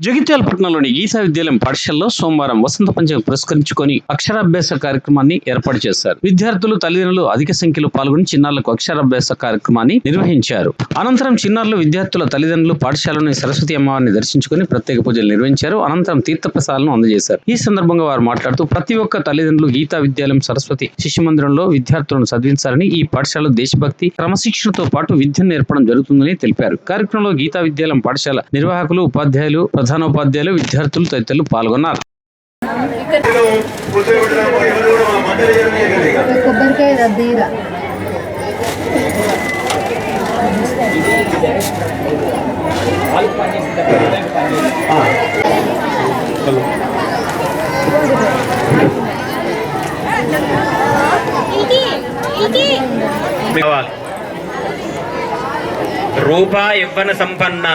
జగిత్యాల పట్టణంలోని గీతా విద్యాలయం పాఠశాలలో సోమవారం వసంత పంచమి పురస్కరించుకొని అక్షరాభ్యాస కార్యక్రమాన్ని ఏర్పాటు చేశారు. విద్యార్థులు తల్లిదండ్రులు అధిక సంఖ్యలో పాల్గొని చిన్నారులకు అక్షరాభ్యాస కార్యక్రమాన్ని నిర్వహించారు. అనంతరం చిన్నారులు విద్యార్థుల తల్లిదండ్రులు పాఠశాలలోని సరస్వతి అమ్మవారిని దర్శించుకొని ప్రత్యేక పూజలు నిర్వహించారు. అనంతరం తీర్థప్రసాదాలను అందజేశారు. ఈ సందర్భంగా వారు మాట్లాడుతూ ప్రతి ఒక్క తల్లిదండ్రులు గీతా విద్యాలయం సరస్వతి శిశు మందిరంలో విద్యార్థులను చదివించాలని ఈ పాఠశాలలో దేశభక్తి క్రమశిక్షణతో పాటు విద్యను నేర్పడం జరుగుతుందని తెలిపారు. కార్యక్రమంలో గీతా విద్యాలయం పాఠశాల నిర్వాహకులు ఉపాధ్యాయులు ప్రధానోపాధ్యాయులు విద్యార్థులు తదితరులు పాల్గొన్నారు. రూప యవ్వన సంపన్న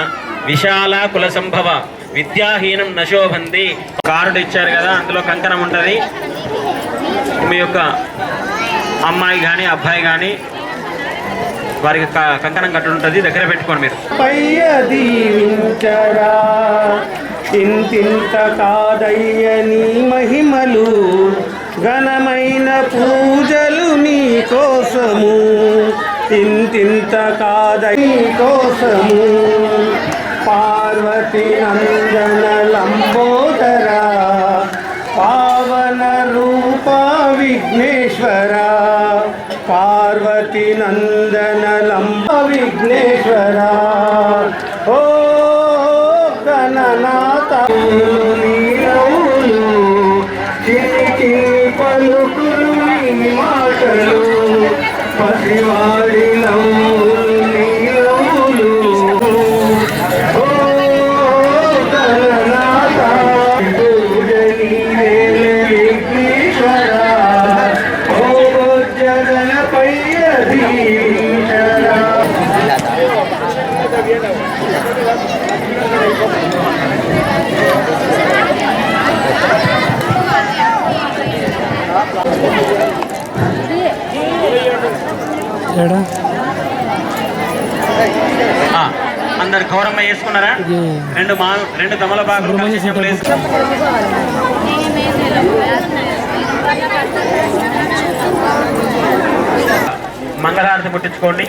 విశాల కుల సంభవ. విద్యాహీనం నశోభంది. కార్డు ఇచ్చారు కదా అందులో కంకణం ఉంటుంది. మీ యొక్క అమ్మాయి కానీ అబ్బాయి కానీ వారికి క- కంకణం కట్టు ఉంటుంది దగ్గర పెట్టుకోండి మీరు. పయ్య ఇంతింత కాదయ్య నీ మహిమలు ఘనమైన పూజలు నీ కోసము. ఇంతింత కాదయ్య కోసము. పార్వతి నందన లంబోదర పావన రూప విఘ్నేశ్వర పార్వతి నందన లంబ విఘ్నేశ్వరా. అందరు గౌరమ్మ వేసుకున్నారా రెండు మా రెండు తమలపాకులు కలిసి చెప్పులు వేసుకున్నారు మంగళహారతి ముట్టించుకోండి.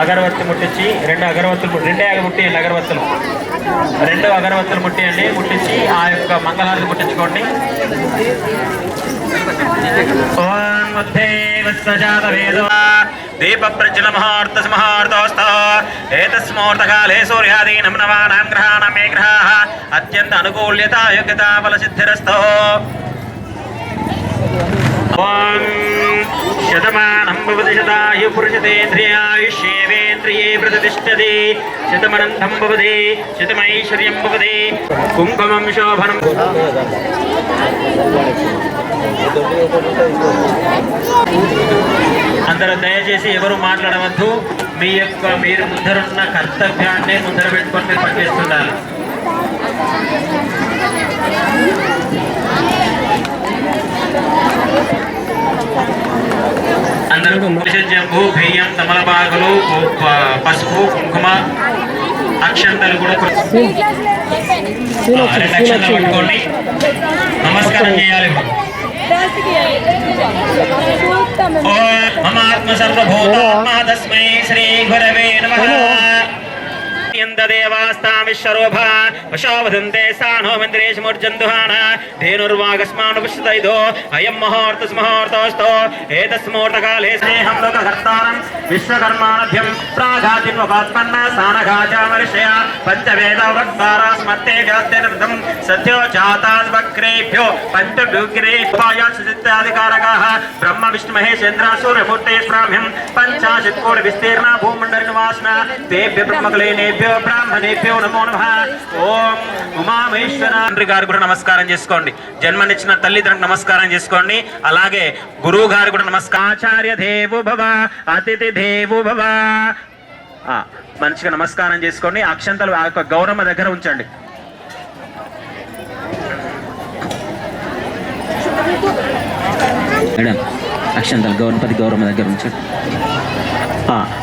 అగరవత్తి ముట్టించి రెండు అగరవత్తులు రెండే అగ ముట్టియండి అగరవత్తులు. రెండు అగరవత్తులు ముట్టియండి ముట్టించి ఆ యొక్క మంగళహారతి ముట్టించుకోండి. దీప ప్రజ్వల మహార్త సమహార్తోస్త ఏతస్మూర్తకాలే సూర్యాదీనం నవానాం గ్రహాణం మే గ్రహాः అత్యంత అనుకూల్యత యోగ్యత ఫలసిద్ధిరస్తో. ఓం శతమానం భవతి శతాయు పురుషతేంద్రియాయుష్యేవేంద్రియే ప్రతిష్టతి శతమనంతం భవతి శతమైశ్వర్యం భవతి కుంకుమం శోభనం అందరూ దయచేసి ఎవరు మాట్లాడవద్దు. మీ యొక్క మీరు ముందరున్న కర్తవ్యాన్ని ముందర పెట్టుకొని మీరు పనిచేస్తుండాలి అందరూ జంబు బియ్యం తమలపాకులు పసుపు కుంకుమ అక్షంతలు కూడా రెండు అక్షంతలు పట్టుకోండి. నమస్కారం చేయాలి. మమాత్మ సర్వభూతాత్మా తస్మై శ్రీ గురవే నమః. पर्यन्त देवास्तामिश्वरोभा पशोभदन्ते सानो मन्दिरेशमुर्जन्तुहाण धेनुर्वागस्मानुपश्यतैधो अयं मुहूर्तस्मुहूर्तोऽस्तो एतस्मुहूर्तकाले स्नेहं लोककर्तारं विश्वकर्माणभ्यं प्राघातिमुपात्मन्न सानघाचामर्षया पञ्चवेदवक्तारा स्मर्ते गाद्यनृतं सद्यो जाताद्वक्रेभ्यो पञ्चव्युग्रेपायाश्चित्तादिकारकाः ब्रह्मविष्णुमहेशेन्द्रा सूर्यमूर्तेः पञ्चाशत्कोटिविस्तीर्णा भूमण्डलनिवासिनः तेभ्य ब्रह्मकलेनेभ्य బ్రాహ్మణేభ్యో నమో ఓం ఉమామేశ్వర తండ్రి గారు కూడా నమస్కారం చేసుకోండి. జన్మనిచ్చిన తల్లిదండ్రులకు నమస్కారం చేసుకోండి. అలాగే గురువు గారు కూడా నమస్కాచార్య దేవు భవ అతిథి దేవు భవ. ఆ, మంచిగా నమస్కారం చేసుకోండి. అక్షంతలు ఆ యొక్క గౌరమ్మ దగ్గర ఉంచండి. మేడం అక్షంతలు గౌరవపతి గౌరవ దగ్గర ఉంచండి.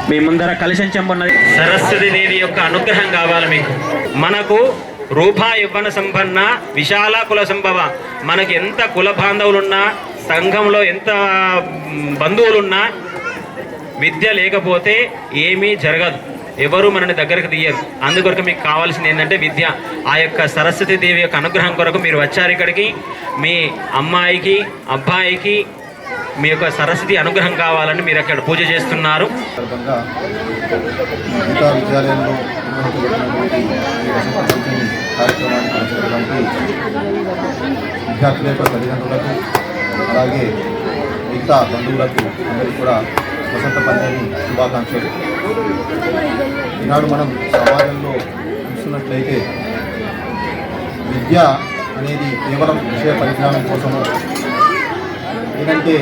మీ ముందర కలశం చెంబున్నది సరస్వతి దేవి యొక్క అనుగ్రహం కావాలి మీకు. మనకు రూపా యవ్వన సంపన్న విశాల కుల సంభవ. మనకి ఎంత కుల బాంధవులున్నా సంఘంలో ఎంత బంధువులున్నా విద్య లేకపోతే ఏమీ జరగదు. ఎవరు మనని దగ్గరకు తీయరు. అందుకొరకు మీకు కావాల్సింది ఏంటంటే విద్య. ఆ యొక్క సరస్వతి దేవి యొక్క అనుగ్రహం కొరకు మీరు వచ్చారు ఇక్కడికి. మీ అమ్మాయికి అబ్బాయికి మీ యొక్క సరస్వతి అనుగ్రహం కావాలని మీరు అక్కడ పూజ చేస్తున్నారు. గీతా విద్యాలయంలో కార్యక్రమాన్ని విద్యార్థుల యొక్క తల్లిదండ్రులకు అలాగే మిగతా బంధువులకు అందరికీ కూడా వసంత పంచమి శుభాకాంక్షలు. ఈనాడు మనం సమాజంలో చూస్తున్నట్లయితే విద్య అనేది కేవలం విషయ పరిజ్ఞానం కోసము ఏంటంటే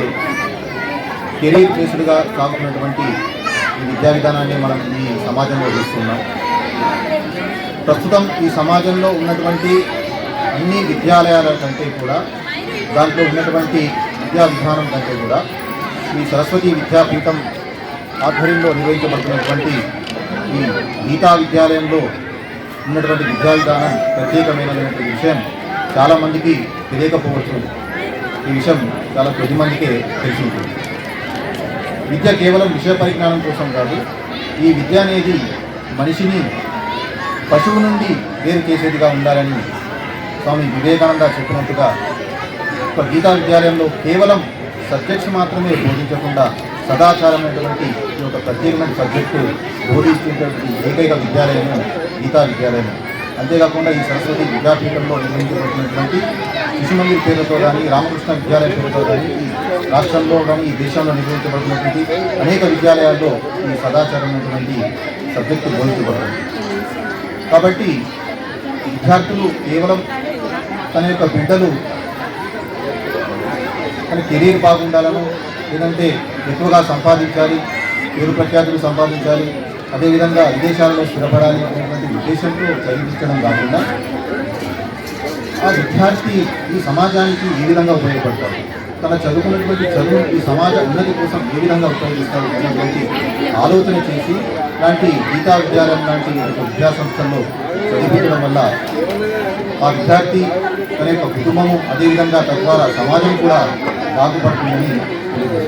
కెరీర్ బేస్డ్గా సాగుతున్నటువంటి ఈ విద్యా విధానాన్ని మనం ఈ సమాజంలో చూస్తున్నాం. ప్రస్తుతం ఈ సమాజంలో ఉన్నటువంటి అన్ని విద్యాలయాల కంటే కూడా దాంట్లో ఉన్నటువంటి విద్యా విధానం కంటే కూడా ఈ సరస్వతి విద్యాపీఠం ఆధ్వర్యంలో నిర్వహించబడుతున్నటువంటి ఈ గీతా విద్యాలయంలో ఉన్నటువంటి విద్యా విధానం ప్రత్యేకమైనటువంటి విషయం చాలామందికి తెలియకపోవచ్చు. ఈ విషయం చాలా కొద్ది మందికే తెలిసి ఉంటుంది విద్య కేవలం విషయ పరిజ్ఞానం కోసం కాదు ఈ విద్య అనేది మనిషిని పశువు నుండి వేరు చేసేదిగా ఉండాలని స్వామి వివేకానంద చెప్పినట్టుగా ఒక గీతా విద్యాలయంలో కేవలం సబ్జెక్ట్స్ మాత్రమే బోధించకుండా సదాచారమైనటువంటి ఈ యొక్క ప్రత్యేకమైన సబ్జెక్టు బోధిస్తున్నటువంటి ఏకైక విద్యాలయము గీతా విద్యాలయం అంతేకాకుండా ఈ సరస్వతి విద్యాపీఠంలో నిర్వహించబడుతున్నటువంటి శిశుమందిర్ పేరుతో కానీ రామకృష్ణ విద్యాలయ పేరుతో కానీ ఈ రాష్ట్రంలో కానీ ఈ దేశంలో నిర్వహించబడుతున్నటువంటి అనేక విద్యాలయాల్లో ఈ సదాచారమైనటువంటి సబ్జెక్టు బోధించబడుతుంది. కాబట్టి విద్యార్థులు కేవలం తన యొక్క బిడ్డలు తన కెరీర్ బాగుండాలను లేదంటే ఎక్కువగా సంపాదించాలి పేరు ప్రఖ్యాతులు సంపాదించాలి అదేవిధంగా విదేశాలలో స్థిరపడాలి ఉద్దేశంతో చదివించడం కాకుండా ఆ విద్యార్థి ఈ సమాజానికి ఏ విధంగా ఉపయోగపడతాడు? తన చదువుకున్నటువంటి చదువు ఈ సమాజ ఉన్నతి కోసం ఏ విధంగా ఉపయోగిస్తాడు అనేటువంటి ఆలోచన చేసి లాంటి గీతా విద్యాలయం లాంటి విద్యా సంస్థల్లో చదివించడం వల్ల ఆ విద్యార్థి తన యొక్క కుటుంబము అదేవిధంగా తద్వారా సమాజం కూడా బాగుపడుతుందని తెలియజేస్తుంది